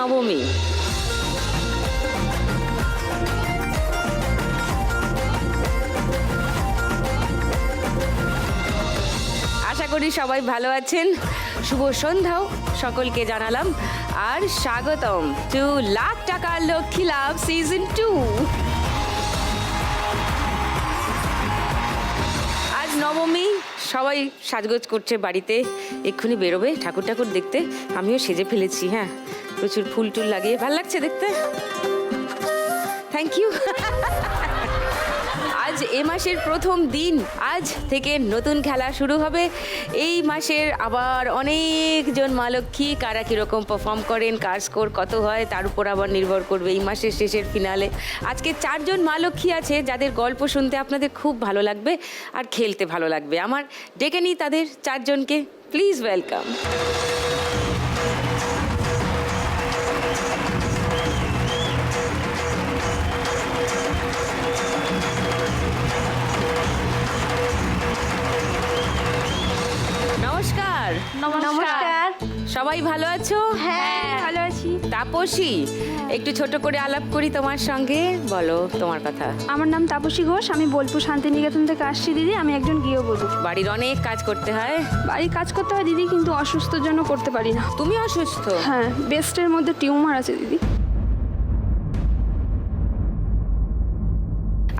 নবমী। আশা করি সবাই ভালো আছেন। শুভ সন্ধ্যাও সকলকে জানালাম। আর স্বাগতম টু লাখ টাকা লক্ষ্মী লাভ সিজন টু আজ নবমী, সবাই সাজগোজ করছে বাড়িতে। এক্ষুনি বেরোবে, ঠাকুর ঠাকুর দেখতে। আমিও সেজে ফেলেছি হ্যাঁ। প্রচুর ফুল টুল লাগিয়ে। ভালো লাগছে দেখতে? থ্যাংক ইউ আজ এ মাসের প্রথম দিন। আজ থেকে নতুন খেলা শুরু হবে। এই মাসের আবার অনেকজন মা লক্ষ্মী, কারা কীরকম পারফর্ম করেন, কার স্কোর কত হয়, তার উপর আবার নির্ভর করবে এই মাসের শেষের ফিনালে আজকে চারজন মা লক্ষ্মী আছে, যাদের গল্প শুনতে আপনাদের খুব ভালো লাগবে আর খেলতে ভালো লাগবে। আমার ডেকে নিই তাদের চারজনকে। প্লিজ ওয়েলকাম নমস্কার। নমস্কার। সবাই ভালো আছো? হ্যাঁ। ভালো আছি। তাপসী একটু ছোট করে আলাপ করি তোমার সঙ্গে। বলো তোমার কথা। আমার নাম তাপসী ঘোষ আমি বোলপুর শান্তিনিকেতন থেকে আসছি দিদি। আমি একজন গৃহবধূ। বাড়ির অনেক কাজ করতে হয়। বাড়ির কাজ করতে হয় দিদি কিন্তু অসুস্থর জন্য করতে পারি না। তুমি অসুস্থ? হ্যাঁ বেস্টের মধ্যে টিউমার আছে দিদি।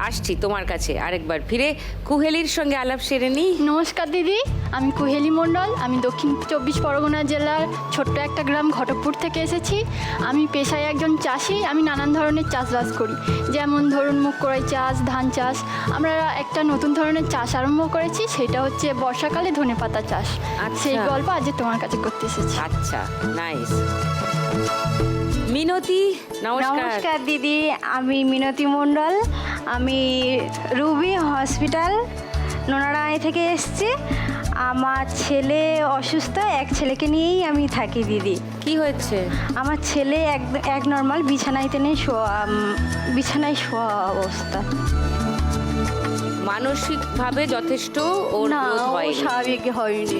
আসছি তোমার কাছে আরেকবার। ফিরে কুহেলির সঙ্গে আলাপ সেরে নি। নমস্কার দিদি আমি কুহেলি মণ্ডল। আমি দক্ষিণ চব্বিশ পরগনা জেলার ছোট্ট একটা গ্রাম ঘটকপুর থেকে এসেছি। আমি পেশায় একজন চাষি আমি নানান ধরনের চাষবাস করি। যেমন ধরুন মুগ কড়াই চাষ ধান চাষ। আমরা একটা নতুন ধরনের চাষ আরম্ভ করেছি সেটা হচ্ছে বর্ষাকালে ধনেপাতা চাষ। আচ্ছা। সেই গল্প আজ তোমার কাছে করতে এসেছি। আচ্ছা নাইস মিনতি নমস্কার। নমস্কার দিদি আমি মিনতি মণ্ডল আমি রুবি হসপিটাল নোনারায় থেকে এসেছি। আমার ছেলে অসুস্থ এক ছেলেকে নিয়েই আমি থাকি দিদি। কি হয়েছে? আমার ছেলে এক এক নর্মাল বিছানাইতে নেই শোয়া উম, বিছানায় শোয়া অবস্থা। মানসিকভাবে যথেষ্ট ওর না গ্রোথ ও হয়নি। স্বাভাবিক হয়নি।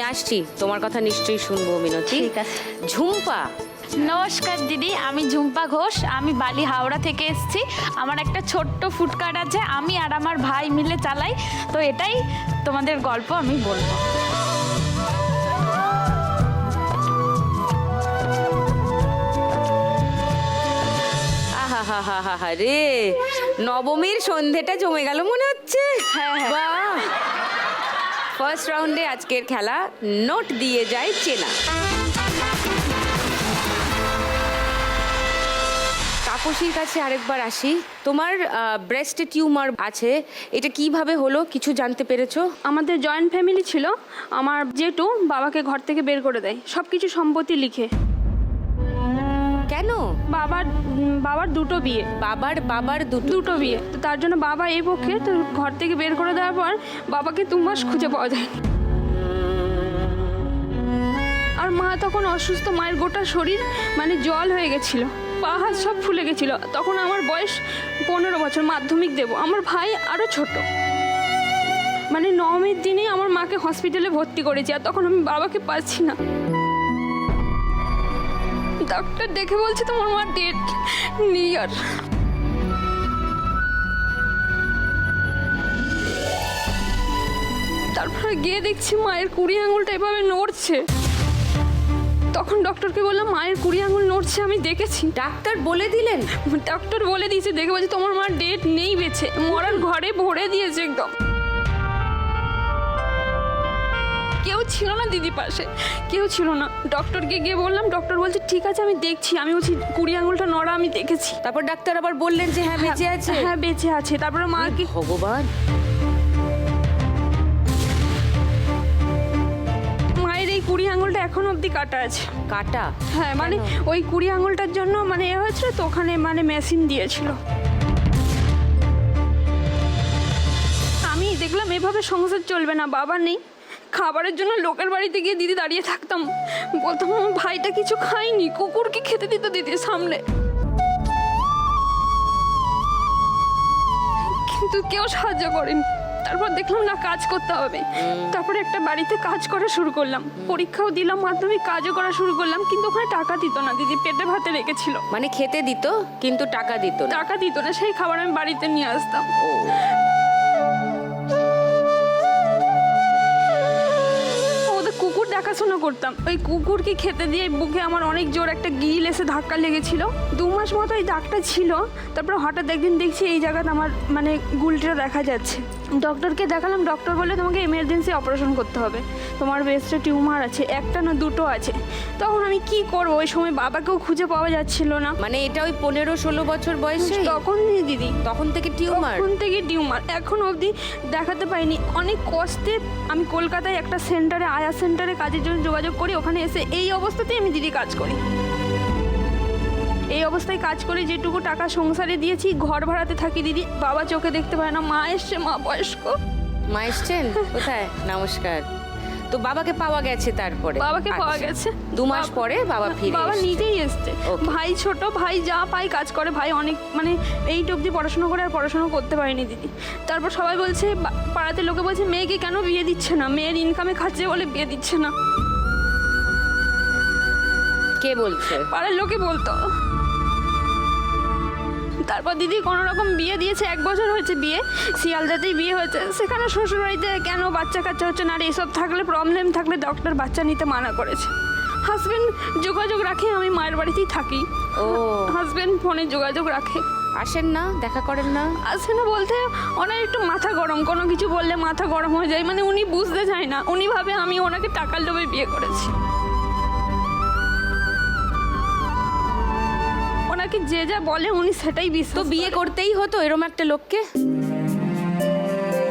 আমি আসছি। তোমার কথা নিশ্চয়ই শুনব মিনতি। ঠিক আছে। ঝুম্পা। নমস্কার দিদি। আমি ঝুম্পা ঘোষ। আমি বালি হাওড়া থেকে এসেছি। আমার একটা ছোট্ট ফুডকার্ট আছে। আমি আর আমার ভাই মিলে চালাই। তো এটাই তোমাদের গল্প আমি বলব। আহা হা হা হা হা রে নবমীর সন্ধেটা জমে গেল মনে হচ্ছে। হ্যাঁ, হ্যাঁ। বাহ। ফার্স্ট রাউন্ডে আজকের খেলা নোট দিয়ে যায় চেনা। তাপসীর কাছে আরেকবার আসি। তোমার ব্রেস্টে টিউমার আছে। এটা কীভাবে হলো? কিছু জানতে পেরেছ? আমাদের জয়েন্ট ফ্যামিলি ছিল। আমার জেঠু বাবাকে ঘর থেকে বের করে দেয়। সব কিছু সম্পত্তি লিখে। কেন? বাবার বাবার দুটো বিয়ে। বাবার বাবার দুটো দুটো বিয়ে। তো তার জন্য বাবা এই পক্ষে তো ঘর থেকে বের করে দেওয়ার পর বাবাকে দু মাস খুঁজে পাওয়া যায়। আর মা তখন অসুস্থ মায়ের গোটা শরীর মানে জল হয়ে গেছিল। পা হাত সব ফুলে গেছিল। তখন আমার বয়স পনেরো বছর মাধ্যমিক দেব। আমার ভাই আরও ছোট। মানে নবমীর দিনেই আমার মাকে হসপিটালে ভর্তি করেছি। আর তখন আমি বাবাকে পাচ্ছি না। ডাক্তার দেখে বলছে তোমার মা ডেট নিয়ার তারপরে গিয়ে দেখছি মায়ের কুড়ি আঙুলটা এভাবে নড়ছে। তখন ডক্টরকে বললাম মায়ের কুড়ি আঙুল নড়ছে আমি দেখেছি। ডাক্তার বলে দিলেন? ডক্টর বলে দিয়েছে দেখে বলছে তোমার মার ডেট নেই বেছে মরার ঘরে ভরে দিয়েছে একদম। ছিল না দিদি পাশে কেউ ছিল না। ডক্টরকে গিয়ে বললাম ডক্টর বলছে ঠিক আছে আমি দেখছি। আমি বলছি কুড়ি আঙুলটা নড়া আমি দেখেছি। তারপর ডাক্তার আবার বললেন যে হ্যাঁ বেঁচে আছে। হ্যাঁ বেঁচে আছে। তারপরে মা কি ভগবান। মায়ের এই কুড়ি আঙুলটা এখন অবধি কাটা আছে। কাটা? হ্যাঁ মানে ওই কুড়ি আঙুলটার জন্য মানে এ হয়েছিল তো ওখানে মানে মেশিন দিয়েছিল। আমি দেখলাম এভাবে সংসার চলবে না বাবা নেই। খাবারের জন্য লোকের বাড়িতে গিয়ে দিদি দাঁড়িয়ে থাকতাম। বলতাম আমার ভাইটা কিছু খায়নি কুকুরকে খেতে দিত দিদির সামনে। কিন্তু কেউ সাহায্য করেনি। তারপর দেখলাম না কাজ করতে হবে। তারপরে একটা বাড়িতে কাজ করা শুরু করলাম। পরীক্ষাও দিলাম মাধ্যমিক কাজও করা শুরু করলাম কিন্তু ওখানে টাকা দিত না। দিদি পেটে ভাতে রেখেছিল। মানে খেতে দিত কিন্তু টাকা দিত টাকা দিত না সেই খাবার আমি বাড়িতে নিয়ে আসতাম। দেখাশোনা করতাম। ওই কুকুরকে খেতে দিয়ে বুকে আমার অনেক জোর একটা গিল এসে ধাক্কা লেগেছিল। দু মাস মতো এই দাগটা ছিল। তারপর হঠাৎ একদিন দেখছি এই জায়গাতে আমার মানে গুলটা দেখা যাচ্ছে। ডক্টরকে দেখালাম ডক্টর বলে তোমাকে এমার্জেন্সি অপারেশন করতে হবে। তোমার বেস্টে টিউমার আছে একটা না দুটো আছে। তখন আমি কি করব? ওই সময় বাবাকেও খুঁজে পাওয়া যাচ্ছিল না। মানে এটা ওই পনেরো ষোলো বছর বয়সে? তখন দিদি। তখন থেকে টিউমার? তখন থেকে টিউমার। এখন অবধি দেখাতে পাইনি। অনেক কষ্টে আমি কলকাতায় একটা সেন্টারে আয়া সেন্টারে কাজের জন্য যোগাযোগ করি। ওখানে এসে এই অবস্থাতেই আমি দিদি কাজ করি। এই অবস্থায় কাজ করে যেটুকু টাকা সংসারে দিয়েছি ঘর ভাড়াতে থাকি দিদি। বাবা চোখে দেখতে পায় না মা এসছে মা বয়স্ক। মা এসছেন? কোথায়? নমস্কার। তো বাবাকে পাওয়া গেছে তারপরে? বাবাকে পাওয়া আচ্ছা। গেছে। দু মাস পরে বাবা ফিরে বাবা নিজেই এসছে. ভাই ছোট ভাই যা পাই কাজ করে। ভাই অনেক মানে এইট অবধি পড়াশোনা করে আর পড়াশোনা করতে পারেনি দিদি। তারপর সবাই বলছে পাড়াতে লোকে বলছে মেয়েকে কেন বিয়ে দিচ্ছে না? মেয়ের ইনকামে খাচ্ছে বলে বিয়ে দিচ্ছে না। কে বলছে? পাড়ার লোকে বলতো। তারপর দিদি কোনো রকম বিয়ে দিয়েছে এক বছর হয়েছে বিয়ে শিয়ালদাতেই বিয়ে হয়েছে। সেখানে শ্বশুরবাড়িতে কেন বাচ্চা কাচ্চা হচ্ছে না আর এইসব থাকলে প্রবলেম থাকলে ডক্টর বাচ্চা নিতে মানা করেছে। হাজবেন্ড যোগাযোগ রাখে আমি মায়ের বাড়িতেই থাকি। ও। হাজবেন্ড ফোনে যোগাযোগ রাখে। আসেন না দেখা করেন না। আসে না বলতে ওনার একটু মাথা গরম কোনো কিছু বললে মাথা গরম হয়ে যায় মানে উনি বুঝতে চায় না। উনি ভাবে আমি ওনাকে টাকার লোভে বিয়ে করেছি। ওনাকে যে যা বলে উনি সেটাই তো বিয়ে করতেই হতো এরম একটা লোককে?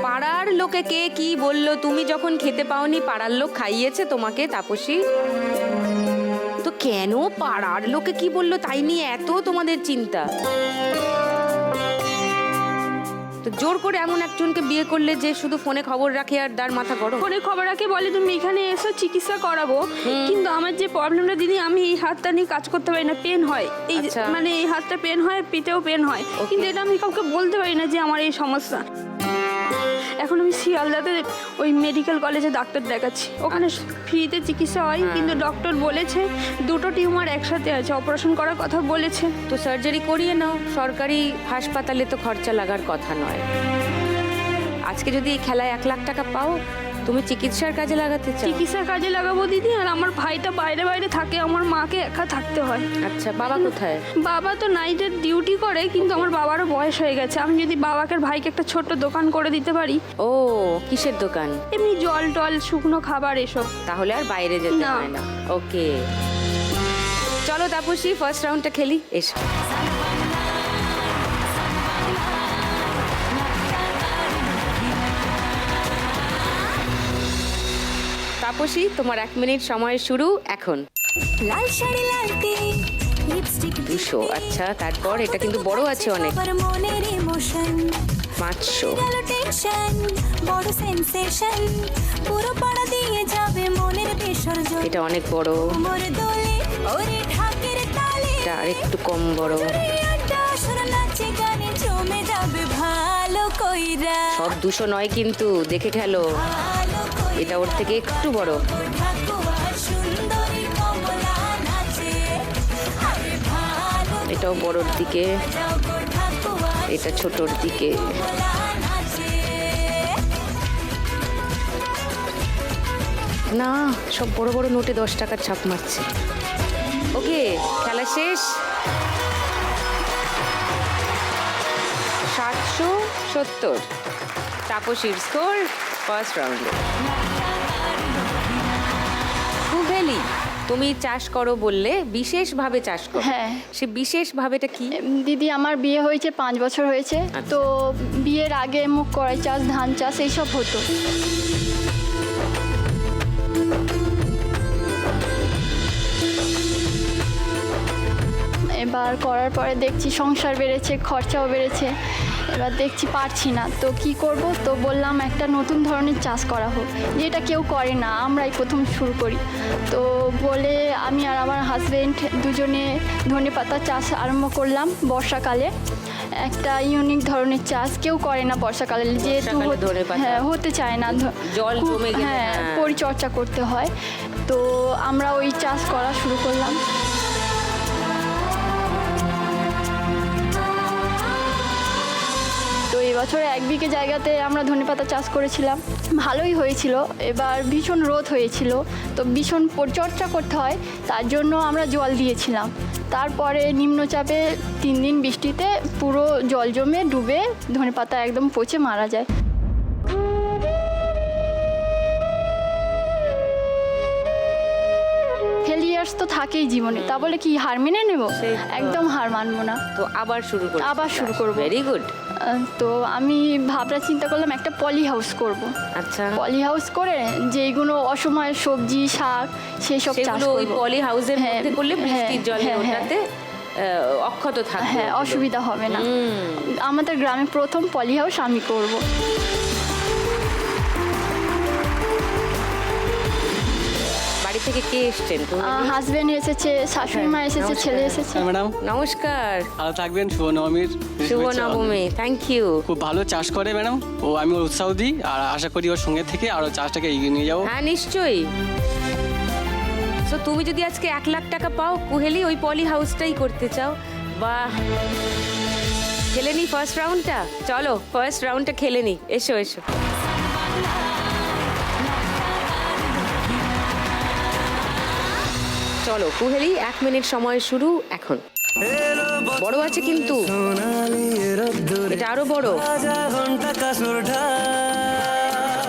পাড়ার লোকে কে কি বলল তুমি যখন খেতে পাওনি পাড়ার লোক খাইয়েছে তোমাকে তাপসী? তো কেন পাড়ার লোকে কি বলল তাই নিয়ে এত তোমাদের চিন্তা? তো জোর করে এমন একজনকে বিয়ে করলে যে শুধু ফোনে খবর রাখে আর তার মাথা গরম? ফোনে খবর রাখে বলে তুমি এখানে এসো চিকিৎসা করাবো। কিন্তু আমার যে প্রবলেমটা দিদি আমি এই হাতটা নিয়ে কাজ করতে পারি না পেন হয়। এই আচ্ছা। মানে এই হাতটা পেন হয় পিঠেও পেন হয়। কিন্তু এটা আমি কাউকে বলতে পারি না যে আমার এই সমস্যা। এখন আমি শিয়ালদাতে ওই মেডিকেল কলেজে ডাক্তার দেখাচ্ছি। ওখানে ফ্রিতে চিকিৎসা হয় কিন্তু ডক্টর বলেছে দুটো টিউমার একসাথে আছে অপারেশন করার কথা বলেছে। তো সার্জারি করিয়ে নাও সরকারি হাসপাতালে তো খরচা লাগার কথা নয়। আজকে যদি এই খেলায় এক লাখ টাকা পাও তুমি চিকিৎসার কাজে লাগাতে চাও? চিকিৎসার কাজে লাগাবো দিদি আর আমার ভাইটা বাইরে বাইরে থাকে আমার মাকে একা থাকতে হয়। আচ্ছা বাবা কোথায়? বাবা তো নাইটের ডিউটি করে কিন্তু আমার বাবারও বয়স হয়ে গেছে। আমি যদি বাবাকে ভাইকে একটা ছোট্ট দোকান করে দিতে পারি। ও কিসের দোকান? এমনি জল টল শুকনো খাবার এসব। তাহলে আর বাইরে যেতে হয় না। ওকে। চলো তাপসী ফার্স্ট রাউন্ডটা খেলি এসো। তাপসী তোমার এক মিনিট সময় শুরু এখন। লাল শাড়ি লালতে লিপস্টিক দুশো আচ্ছা তারপর এটা কিন্তু বড় আছে অনেক। মনের ইমোশন পাঁচশো। এটা অনেক বড়। এটা আরেকটু কম বড়। সব দুশো নয় কিন্তু দেখে খেলো এটা ওর থেকে একটু বড়। এটাও বড়র দিকে, এটা ছোটর দিকে। না, সব বড় বড় নোটে দশ টাকার ছাপ মারছে। ওকে, খেলা শেষ। সাতশো সত্তর। তাপসীর স্কোর ফার্স্ট রাউন্ডে কুহেলি তুমি চাষ করো বললে বিশেষভাবে চাষ করো। হ্যাঁ। সে বিশেষভাবেটা কি? দিদি আমার বিয়ে হয়েছে পাঁচ বছর হয়েছে। আচ্ছা। তো বিয়ের আগে মুখ কড়াই চাষ ধান চাষ এইসব হতো। এবার করার পরে দেখছি সংসার বেড়েছে খরচাও বেড়েছে। এবার দেখছি পারছি না। তো কি করব? তো বললাম একটা নতুন ধরনের চাষ করা হোক যেটা কেউ করে না। আমরাই প্রথম শুরু করি। তো বলে আমি আর আমার হাজবেন্ড দুজনে ধনে পাতা চাষ আরম্ভ করলাম বর্ষাকালে। একটা ইউনিক ধরনের চাষ কেউ করে না বর্ষাকালে। যেহেতু হ্যাঁ হতে চায় না। জল হ্যাঁ হ্যাঁ। পরিচর্যা করতে হয়। তো আমরা ওই চাষ করা শুরু করলাম। এবছর এক বিঘে জায়গাতে আমরা ধনেপাতা চাষ করেছিলাম। ভালোই হয়েছিল। এবার ভীষণ রোদ হয়েছিল। তো ভীষণ পরিচর্যা করতে হয়। তার জন্য আমরা জল দিয়েছিলাম। তারপরে নিম্নচাপে তিন দিন বৃষ্টিতে পুরো জল জমে ডুবে ধনেপাতা একদম পচে মারা যায়। ফেলিয়ার্স তো থাকেই জীবনে তা বলে কি হার মেনে নেব? একদম হার মানবো না। তো আবার শুরু করব। আবার শুরু করব। ভেরি গুড তো আমি ভাবনা চিন্তা করলাম একটা পলি হাউস করব। আচ্ছা। পলি হাউস করে যেইগুলো অসময়ে সবজি শাক সেই সব চাষ সেগুলো ওই করব। পলি হাউসের হ্যাঁ, মধ্যে করলে বৃষ্টির হ্যাঁ, জলে হ্যাঁ, হ্যাঁ। ওটাতে অক্ষত থাকবে হ্যাঁ অসুবিধা হবে না। আমাদের গ্রামে প্রথম পলি হাউস আমি করব। থেকে কে এসছেন? হাজবেন্ড এসেছে শাশুড়ি মা এসেছে ছেলে এসেছে। হ্যাঁ ম্যাডাম নমস্কার। ভালো থাকবেন শুভ নবমীর শুভ নবমী থ্যাংক ইউ খুব ভালো চাষ করে ম্যাডাম ও আমি ওর উৎসাহ দিই আর আশা করি ওর সঙ্গে থেকে আরও চাষটাকে এগিয়ে নিয়ে যাব। হ্যাঁ নিশ্চয়ই। তো তুমি যদি আজকে এক লাখ টাকা পাও কুহেলি ওই পলি হাউসটাই করতে চাও। বাহ। খেলে নি ফার্স্ট রাউন্ডটা চলো ফার্স্ট রাউন্ডটা খেলে নি। এসো এসো। চলো, কুহেলি, এক মিনিট সময় শুরু এখন। বড় আছে কিন্তু। এটা আরও বড়।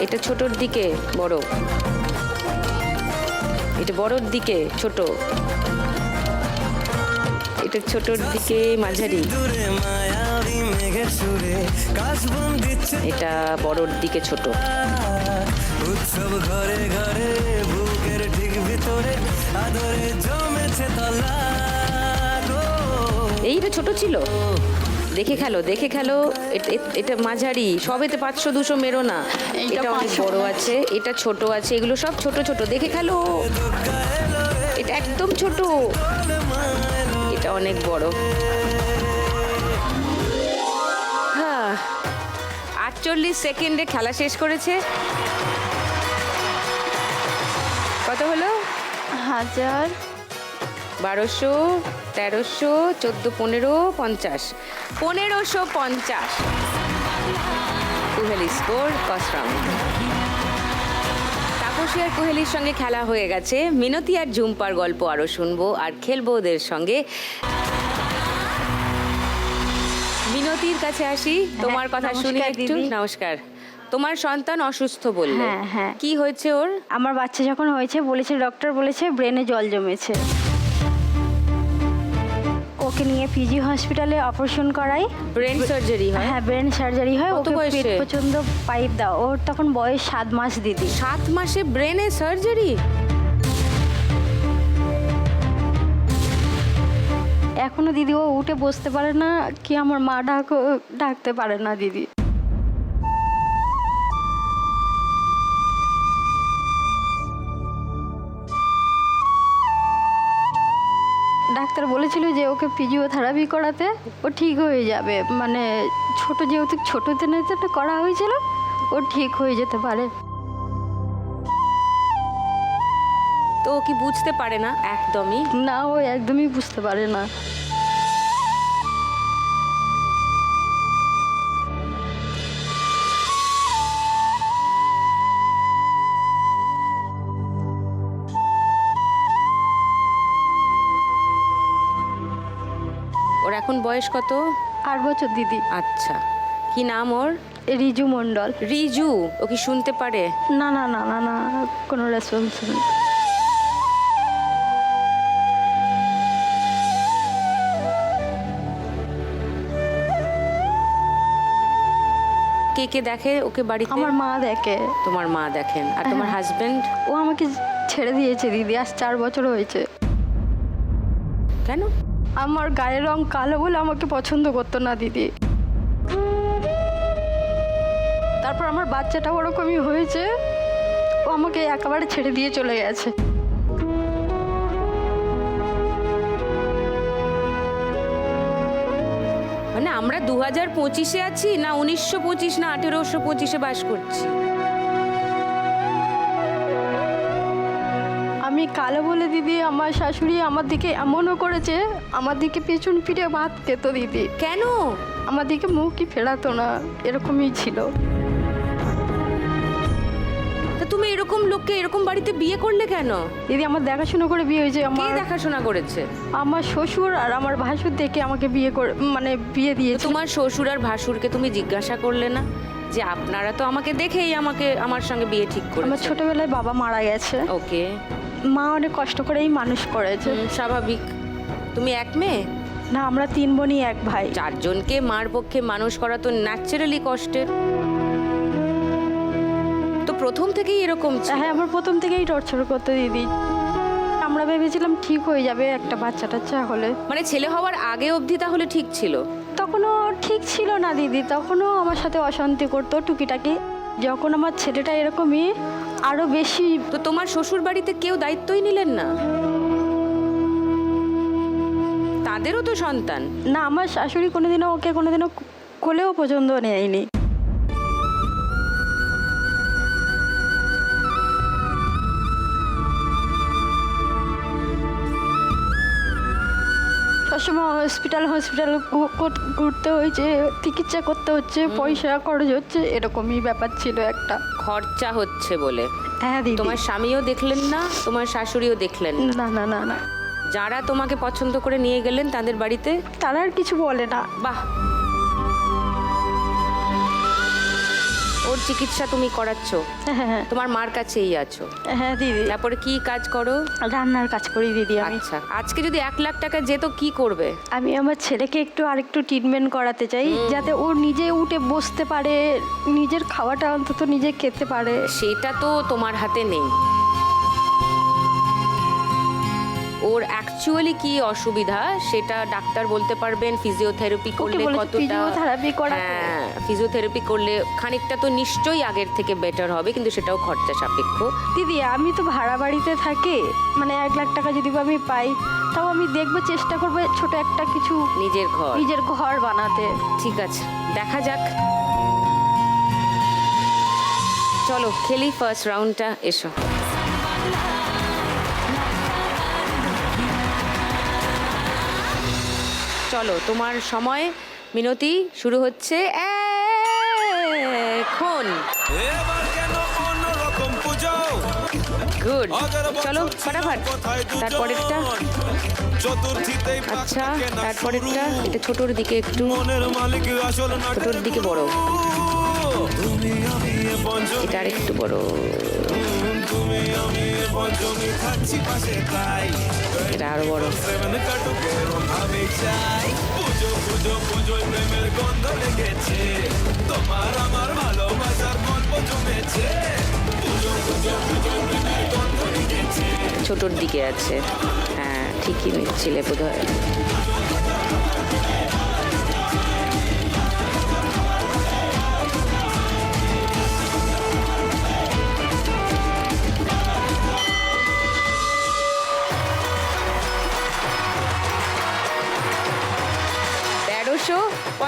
এটা ছোটর দিকে বড়। এটা বড়র দিকে ছোট। এটা ছোটর দিকে মাঝারি। এটা বড়র দিকে ছোট। উৎসব ঘরে ঘরে ভিতরে আদরে জমেছে তলা এইটা ছোট ছিল? দেখে খেলো দেখে খেলো। এটা মাঝারি। সবেতে পাঁচশো দুশো মেরো না। এটা অনেক বড় আছে এটা ছোট আছে এগুলো সব ছোট ছোট। দেখে খেলো। এটা একদম ছোট। এটা অনেক বড়। হ্যাঁ আটচল্লিশ সেকেন্ডে খেলা শেষ করেছে। কত হলো? হাজার বারোশো তেরোশো চোদ্দ পনেরো পঞ্চাশ। পনেরোশো পঞ্চাশ। Kuheli score first round Tapasi আর কোহেলির সঙ্গে খেলা হয়ে গেছে। মিনতি আর ঝুম্পার গল্প আরও শুনব আর খেলব ওদের সঙ্গে। মিনতির কাছে আসি। তোমার কথা শুনি একটু নমস্কার। তোমার সন্তান অসুস্থ বললে হ্যাঁ, হ্যাঁ। কি হয়েছে ওর? আমার বাচ্চা যখন হয়েছে বলেছে ডক্টর বলেছে ব্রেনে জল জমেছে। ওকে নিয়ে পিজি হসপিটালে অপারেশন করাই। ব্রেন সার্জারি হয়? হ্যাঁ ব্রেন সার্জারি হয়। ওকে? পেট পর্যন্ত পাইপ দাও। ওর তখন বয়স সাত মাস দিদি। সাত মাসে ব্রেনে সার্জারি এখনও দিদি ও উঠে বসতে পারে না কি আমার মা ডাক ডাকতে পারে না দিদি। ডাক্তার বলেছিল যে ওকে ফিজিওথেরাপি করাতে ও ঠিক হয়ে যাবে। মানে ছোট যেহেতু ছোটোতে তো করা হয়েছিল ও ঠিক হয়ে যেতে পারে। তো ও কি বুঝতে পারে না? একদমই। না ও একদমই বুঝতে পারে না। এখন বয়স কত? আট বছর দিদি। আচ্ছা। কি নাম ওর? রিজু মণ্ডল। রিজু? ও কি শুনতে পারে? না না না না না কোনো রেসপন্স নেই। কে কে দেখে? ওকে বাড়িতে? আমার মা দেখে। তোমার মা দেখেন। আর তোমার হ্যাঁ। হাজবেন্ড ও আমাকে ছেড়ে দিয়েছে দিদি। আজ চার বছর হয়েছে। কেন? আমার গায়ের রং কালো বলে আমাকে পছন্দ করতো না, দিদি। তারপর আমার বাচ্চাটা ওরকমই হয়েছে। ও আমাকে একেবারে ছেড়ে দিয়ে চলে গেছে। মানে আমরা দু হাজার পঁচিশে আছি না উনিশশো পঁচিশ না আঠেরোশো পঁচিশে বাস করছি? কালো বলে দিদি আমার শাশুড়ি আমার দিকে এমনও করেছে আমার দিকে পেছন ফিরে ভাত খেত দিদি। কেন? আমার দিকে মুখই ফেরাতো না এরকমই ছিল। তা তুমি এরকম লোককে এরকম বাড়িতে বিয়ে করলে কেন? দিদি আমার দেখাশোনা করে বিয়ে হয়েছে কে আমার দেখাশোনা করেছে? আমার শ্বশুর আর আমার ভাসুর দেখে আমাকে বিয়ে করে মানে বিয়ে তো দিয়েছে। তোমার শ্বশুর আর ভাসুরকে তুমি জিজ্ঞাসা করলে না? যে আপনারা তো আমাকে দেখেই আমাকে আমার সঙ্গে বিয়ে ঠিক আমার করেছে। ছোটবেলায় বাবা মারা গেছে। ওকে। মা অনেক কষ্ট করেই মানুষ করেছে। স্বাভাবিক। তুমি এক মেয়ে? না আমরা তিন বোনই এক ভাই। চারজনকে মার পক্ষে মানুষ করা তো ন্যাচারালি কষ্টের। তো প্রথম থেকেই এরকম হ্যাঁ আমার প্রথম থেকেই টর্চার করতে দিদি। আমরা ভেবেছিলাম ঠিক হয়ে যাবে একটা বাচ্চা টাচ্চা হলে। মানে ছেলে হওয়ার আগে অবধি তাহলে ঠিক ছিল? তখনও ঠিক ছিল না দিদি তখনও আমার সাথে অশান্তি করতো টুকিটাকি। যখন আমার ছেলেটা এরকমই আরও বেশি। তো তোমার শ্বশুর বাড়িতে কেউ দায়িত্বই নিলেন না? তাদেরও তো সন্তান। না আমার শাশুড়ি কোনোদিনও ওকে কোনোদিনও কোলেও পছন্দ নেয়নি। সবসময় হসপিটাল হসপিটাল ঘুরতে হয়েছে চিকিৎসা করতে হচ্ছে পয়সা খরচ হচ্ছে এরকমই ব্যাপার ছিল একটা। খরচা হচ্ছে বলে। হ্যাঁ দিদি। তোমার স্বামীও দেখলেন না তোমার শাশুড়িও দেখলেন না। না না না না। যারা তোমাকে পছন্দ করে নিয়ে গেলেন তাদের বাড়িতে? তারা আর কিছু বলে না। বাহ। চিকিৎসা তুমি করাচ্ছ। হ্যাঁ। তোমার মার কাছেই আছো। হ্যাঁ দিদি। তারপরে কি কাজ করো? রান্নার কাজ করি দিদি আমি। আচ্ছা আজকে যদি এক লাখ টাকা যেত কি করবে? আমি আমার ছেলেকে একটু আরেকটু ট্রিটমেন্ট করাতে চাই যাতে ও নিজে উঠে বসতে পারে নিজের খাওয়াটা অন্তত নিজে খেতে পারে। সেটা তো তোমার হাতে নেই। ওর অ্যাকচুয়ালি কি অসুবিধা? সেটা ডাক্তার বলতে পারবেন ফিজিওথেরাপি করলে কতটা হ্যাঁ ফিজিওথেরাপি করলে খানিকটা তো নিশ্চয়ই আগের থেকে বেটার হবে কিন্তু সেটাও খরচা সাপেক্ষ। দিদি আমি তো ভাড়া বাড়িতে থাকি মানে এক লাখ টাকা যদি আমি পাই তাও আমি দেখব চেষ্টা করব ছোট একটা কিছু নিজের ঘর। নিজের ঘর বানাতে। ঠিক আছে দেখা যাক। চলো খেলি ফার্স্ট রাউন্ডটা এসো। চলো তোমার সময় মিনতি শুরু হচ্ছে এখন। গুড চলো ফটাফট। তারপরেরটা? আচ্ছা তারপরেরটা। এটা ছোটোর দিকে একটু। ছোটোর দিকে বড়। এটা আরেকটু বড়। বড়। ছোটোর দিকে আছে। হ্যাঁ ঠিকই নিচ্ছিলে বোধ হয়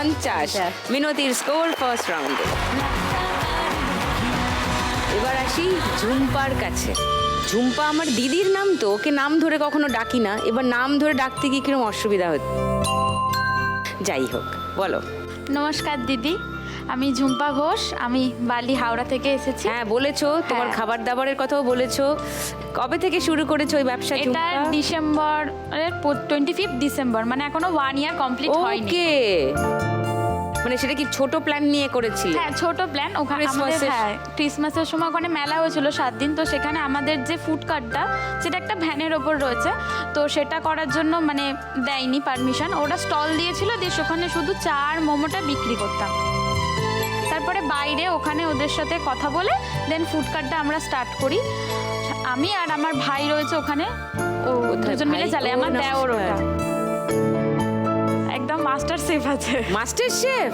পঞ্চাশ। মিনতির স্কোর ফার্স্ট রাউন্ডে এবার আসি ঝুম্পার কাছে। ঝুম্পা আমার দিদির নাম তো ওকে নাম ধরে কখনো ডাকি না। এবার নাম ধরে ডাকতে গিয়ে কীরকম অসুবিধা হচ্ছে? যাই হোক বলো। নমস্কার দিদি আমি ঝুম্পা ঘোষ আমি বালি হাওড়া থেকে এসেছি। হ্যাঁ বলেছ তোমার হ্যাঁ। খাবার দাবারের কথাও বলেছ। কবে থেকে শুরু করেছ ওই ব্যবসা এটা ডিসেম্বর টোয়েন্টি ফিফথ ডিসেম্বর মানে এখনও ওয়ান ইয়ার কমপ্লিট হয়নি। ওকে মানে সেটা কি ছোট প্ল্যান নিয়ে করেছি হ্যাঁ ছোট প্ল্যান ওখানে আমাদের হ্যাঁ ক্রিসমাসের সময় ওখানে মেলা হয়েছিল সাত দিন। তো সেখানে আমাদের যে ফুড কার্টটা সেটা একটা ভ্যানের ওপর রয়েছে। তো সেটা করার জন্য মানে দেয়নি পারমিশন ওরা স্টল দিয়েছিল দিয়ে সেখানে শুধু চা আর মোমোটা বিক্রি করতাম। তারপরে বাইরে ওখানে ওদের সাথে কথা বলে দেন ফুড কার্টটা আমরা স্টার্ট করি। আমি আর আমার ভাই রয়েছে ওখানে। ও দুজন মিলে? চালাই আমার। দেওর ওটা। একদম মাস্টার সেফ আছে। Master chef?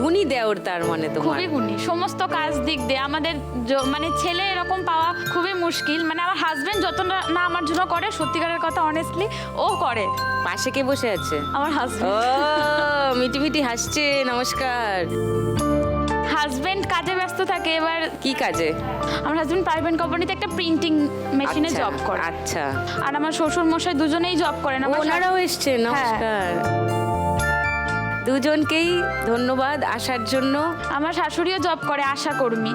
গুণী দেওর তার মানে তো খুবই গুণী। সমস্ত কাজ দিক দিয়ে আমাদের মানে ছেলে এরকম পাওয়া খুবই মুশকিল। মানে আমার হাজবেন্ড যত না আমার জন্য করে সত্যিকারের কথা অনেস্টলি ও করে। পাশে কে বসে আছে? আমার ও হাজবেন্ড মিটি মিটি হাসছে নমস্কার। হাজবেন্ড কাজে ব্যস্ত থাকে এবার কি কাজে? আমার হাজবেন্ড প্রাইভেট কোম্পানিতে একটা প্রিন্টিং মেশিনে জব করে। আচ্ছা। আর আমার শ্বশুর মশাই দুজনেই জব করেন ওনারাও এসছে হ্যাঁ। নমস্কার। দুজনকেই ধন্যবাদ আসার জন্য। আমার শাশুড়িও জব করে আশা কর্মী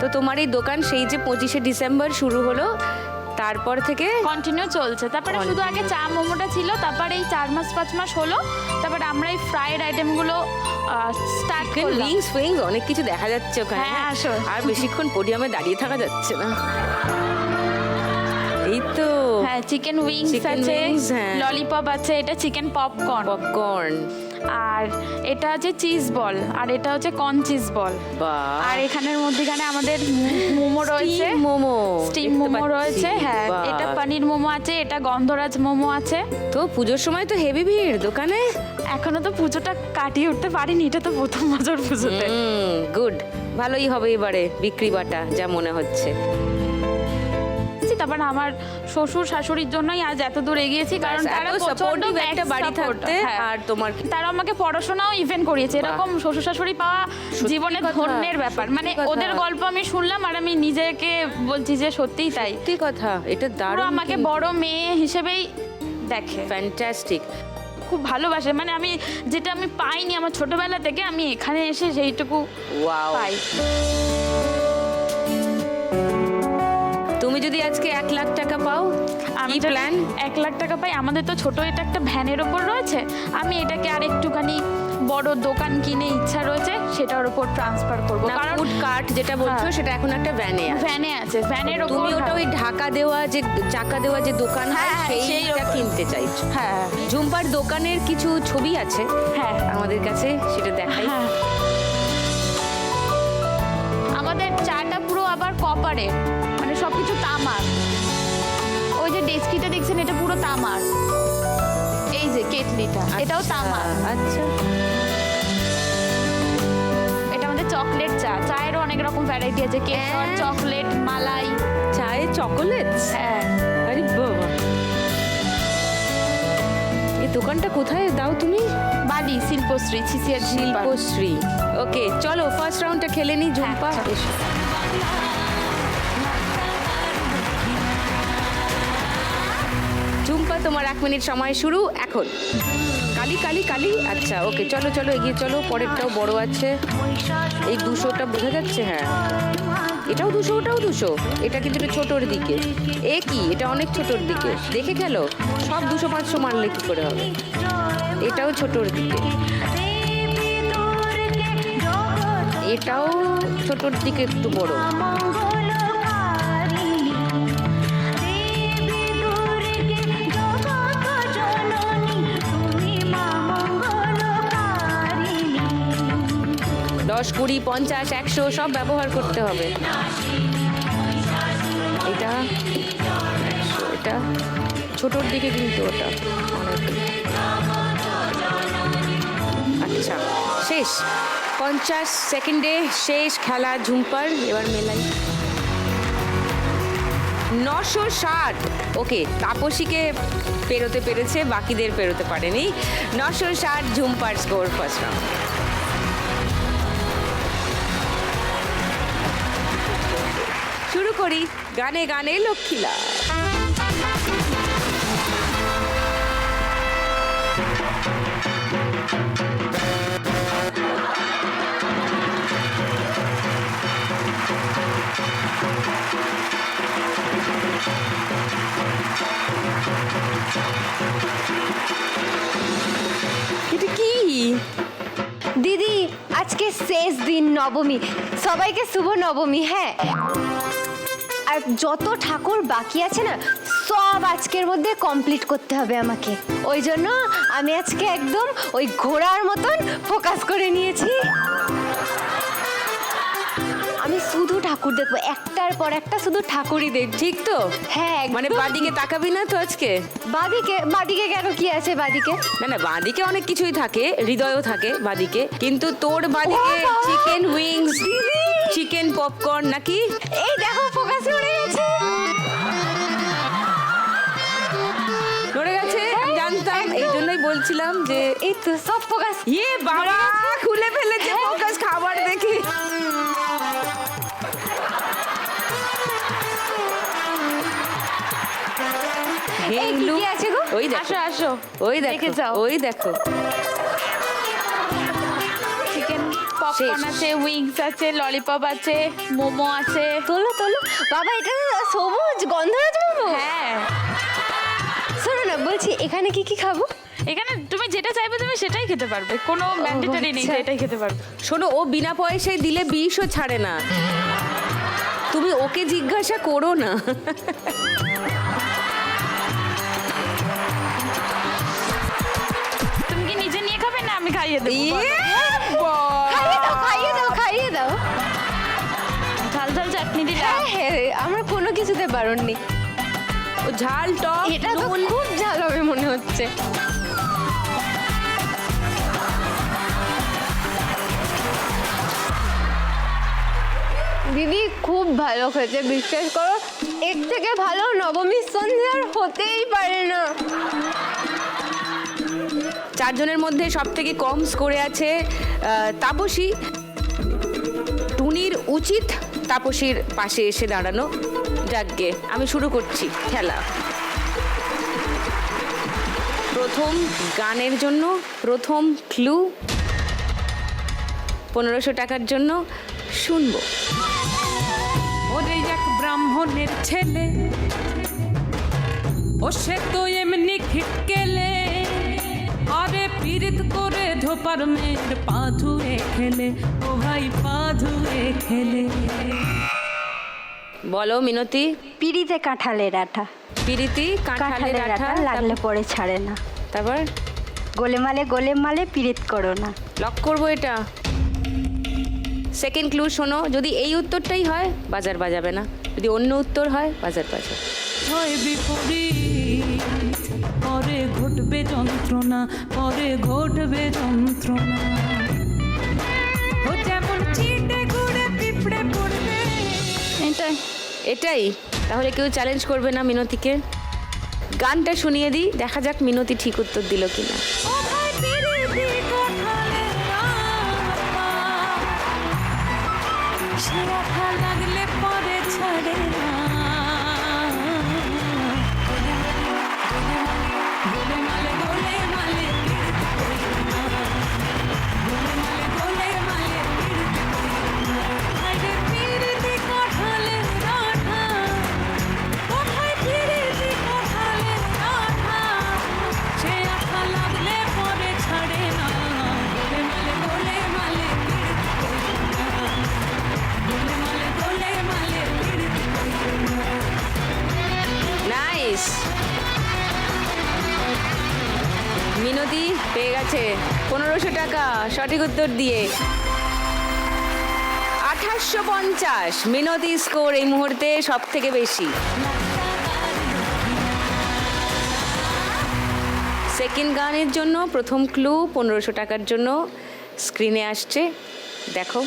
তো তোমার এই দোকান সেই যে পঁচিশে ডিসেম্বর শুরু হলো তারপর থেকে কন্টিনিউ চলছে। তারপরে শুধু আগে চা মোমোটা ছিল তারপরে এই চার মাস পাঁচ মাস হলো তারপরে আমরা এই ফ্রাইড আইটেমগুলো স্টার্ট করলাম। উইংস ফুইংস অনেক কিছু দেখা যাচ্ছে ওখানে। হ্যাঁ, আসো। আর বেশিক্ষণ পোডিয়ামে দাঁড়িয়ে থাকা যাচ্ছে না। এই তো। হ্যাঁ চিকেন উইংস আছে হ্যাঁ। ললিপপ আছে এটা চিকেন পপকর্ন পপকর্ন আর এটা হচ্ছে চিজ বল আর এটা হচ্ছে কর্ন চিজ বল আর এখানের মধ্যেখানে আমাদের মোমো রয়েছে। মোমো। স্টিম মোমো রয়েছে হ্যাঁ। এটা পনির মোমো আছে এটা গন্ধরাজ মোমো আছে। তো পুজোর সময় তো হেভি ভিড় দোকানে। এখনও তো পুজোটা কাটিয়ে উঠতে পারিনি এটা তো প্রথম বছর পুজোতে। গুড ভালোই হবে এবারে বিক্রি বাটা যা মনে হচ্ছে। তারপর আমার শ্বশুর শাশুড়ির জন্যই আজ এত দূর এগিয়েছি কারণ তারা back একটা বাড়ি থাকতে হ্যাঁ। আর তোমার তারা আমাকে পড়াশোনাও ইভেন্ট করিয়েছে এরকম শ্বশুর শাশুড়ি পাওয়া জীবনে ধন্যের ব্যাপার। মানে ওদের গল্প আমি শুনলাম আর আমি নিজেকে বলছি যে সত্যিই তাই। সত্যি কথা এটা দারুণ আমাকে বড় মেয়ে হিসেবেই দেখে। ফ্যান্টাস্টিক খুব ভালোবাসে মানে আমি যেটা আমি পাইনি আমার ছোটবেলা থেকে আমি এখানে এসে সেইটুকু পাই। যদি আজকে এক লাখ টাকা পাও আমি প্ল্যান এক লাখ টাকা পাই আমাদের তো ছোট এটা একটা ভ্যানের ওপর রয়েছে। আমি এটাকে আর একটুখানি বড় দোকান কিনে ইচ্ছা রয়েছে সেটার উপর ট্রান্সফার করব। কারণ ফুড কার্ট যেটা বলছো হ্যাঁ। সেটা এখন একটা ভ্যানে আছে। ভ্যানে আছে ভ্যানের ওপর তুমি ওটা ওই ঢাকা দেওয়া যে চাকা দেওয়া যে দোকান হয় হ্যাঁ, হ্যাঁ, সেই সেইটা কিনতে চাইছো। হ্যাঁ। ঝুম্পার দোকানের কিছু ছবি আছে হ্যাঁ। আমাদের কাছে সেটা দেখাই। হ্যাঁ। আমাদের চাটা পুরো আবার কপারের পুরো তামার। এই যে কেটলিটা এটাও তামার। আচ্ছা। এটা আমাদের চকলেট চা। চায়েরও অনেক রকম ভ্যারাইটি আছে কেশর হ্যাঁ। চকলেট মালাই। চায়ে চকোলেট? হ্যাঁ। আরে বাবা। এই দোকানটা কোথায়? দাও তুমি। বালি শিল্পশ্রী শিল্পশ্রী। ওকে চলো ফার্স্ট রাউন্ডটা খেলে নি ঝুম্পা হ্যাঁ, এসো। তোমার এক মিনিট সময় শুরু, এখন। কালি কালি কালি। আচ্ছা ওকে, চলো চলো, এগিয়ে চলো। পরেরটাও বড় আছে। এই দুশোটা বোঝা যাচ্ছে হ্যাঁ। এটাও দুশো, ওটাও দুশো। এটা কিন্তু একটু ছোটোর দিকে। এ কি? এটা অনেক ছোটোর দিকে। দেখে খেলো? সব দুশো, পাঁচশো মারলে কী করে হবে? এটাও ছোটোর দিকে। এটাও ছোটোর দিকে একটু বড়। দশ, কুড়ি, পঞ্চাশ, একশো, সব ব্যবহার করতে হবে। এটা এটা, ছোটোর দিকে কিন্তু ওটা। আচ্ছা শেষ। পঞ্চাশ সেকেন্ডে শেষ খেলা, ঝুম্পার, এবার মেলাই নশো ষাট। ওকে, তাপসীকে পেরোতে পেরেছে, বাকিদের পেরোতে পারেনি। নশো ষাট ঝুম্পার স্কোর, ফার্স্ট রাউন্ড। করি গানে গানে লক্ষ্মীলা কি? দিদি আজকে শেষ দিন নবমী। সবাইকে শুভ নবমী হ্যাঁ। যত ঠাকুর বাকি আছে না সব আজকের মধ্যে কমপ্লিট করতে হবে আমাকে। ওই জন্য আমি আজকে একদম ওই ঘোড়ার মতন ফোকাস করে নিয়েছি। আমি শুধু ঠাকুর দেখব একটার পর একটা শুধু ঠাকুরই দেখছি ঠিক তো? হ্যাঁ মানে বাদিকে তাকাবি না তো আজকে? বাদিকে বাদিকে কেন কি আছে বাদিকে? না না বাদিকে অনেক কিছুই থাকে হৃদয়ও থাকে বাদিকে কিন্তু তোর বাদিকে চিকেন উইংস চিকেন পপকর্ন নাকি? এই দেখো ফোকাস বলছিলাম যে এই তো সব ফোকাস ইয়ে বাবা! খুলে ফেলেছে ফোকাস খাবার দেখি। আছে গো? ওই দেখো। আসো ওই দেখে ওই দেখো। পপকর্ন আছে উইংস আছে ললিপপ আছে মোমো আছে। তোলো তোলো। বাবা এটা সবুজ গন্ধরাজ হ্যাঁ। শোনো না বলছি এখানে কি কি খাব? যেটা চাইবে তুমি সেটাই খেতে পারবে। কোনো ম্যান্ডেটরি নেই যে আচ্ছা। এটাই খেতে পারবে। শোনো ও বিনা পয়সায় দিলে বিষও ছাড়ে না। তুমি ওকে জিজ্ঞাসা করো না। তুমি কি নিজে নিয়ে খাবে না আমি খাইয়ে দেবো? ইয়ে! বলো। খাইয়ে দাও খাইয়ে দাও খাইয়ে দাও। ঝাল ঝাল চাটনি দিলাম। হ্যাঁ হ্যাঁ আমরা কোনো কিছুতে বারণ নেই। ও ঝাল টক এটা তো নুন। খুব ঝাল হবে মনে হচ্ছে। ভালো খেতে বিশ্বাস করো? এর থেকে ভালো নবমীর সন্ধ্যে আর হতেই পারে না। চারজনের মধ্যে সব থেকে কম স্কোরে আছে তাপসী। টুনির উচিত তাপসীর পাশে এসে দাঁড়ানো। যাকগে, আমি শুরু করছি খেলা। প্রথম গানের জন্য, প্রথম ক্লু পনেরোশো টাকার জন্য শুনব। ব্রাহ্মণের ছেলে। ও সে তো এমনি খিটকেলে। আরে পীড়িত করে ধোপার মেয়ের পা ধুয়ে খেলে। ও ভাই পা ধুয়ে খেলে। বলো মিনতি। পিড়িতে কাঁঠালের আঠা পিরিতি কাঁঠালের আঠা লাগলে পরে ছাড়ে না। তারপর? গোলেমালে গোলেমালে পিড়িত করো না। লক করব এটা। সেকেন্ড ক্লু শোনো যদি এই উত্তরটাই হয় বাজার বাজাবে না। যদি অন্য উত্তর হয় বাজার বাজাবে হয় বিপরীত পরে ঘটবে যন্ত্রণা পরে ঘটবে যন্ত্রণা। এটাই এটাই। তাহলে কেউ চ্যালেঞ্জ করবে না মিনতিকে। গানটা শুনিয়ে দিই দেখা যাক মিনতি ঠিক উত্তর দিল কিনা। ছাড়ে সঠিক উত্তর দিয়ে। আঠাশশো পঞ্চাশ, মিনতি স্কোর এই মুহূর্তে সব থেকে বেশি। সেকেন্ড গানের জন্য প্রথম ক্লু পনেরোশো টাকার জন্য স্ক্রিনে আসছে। দেখো।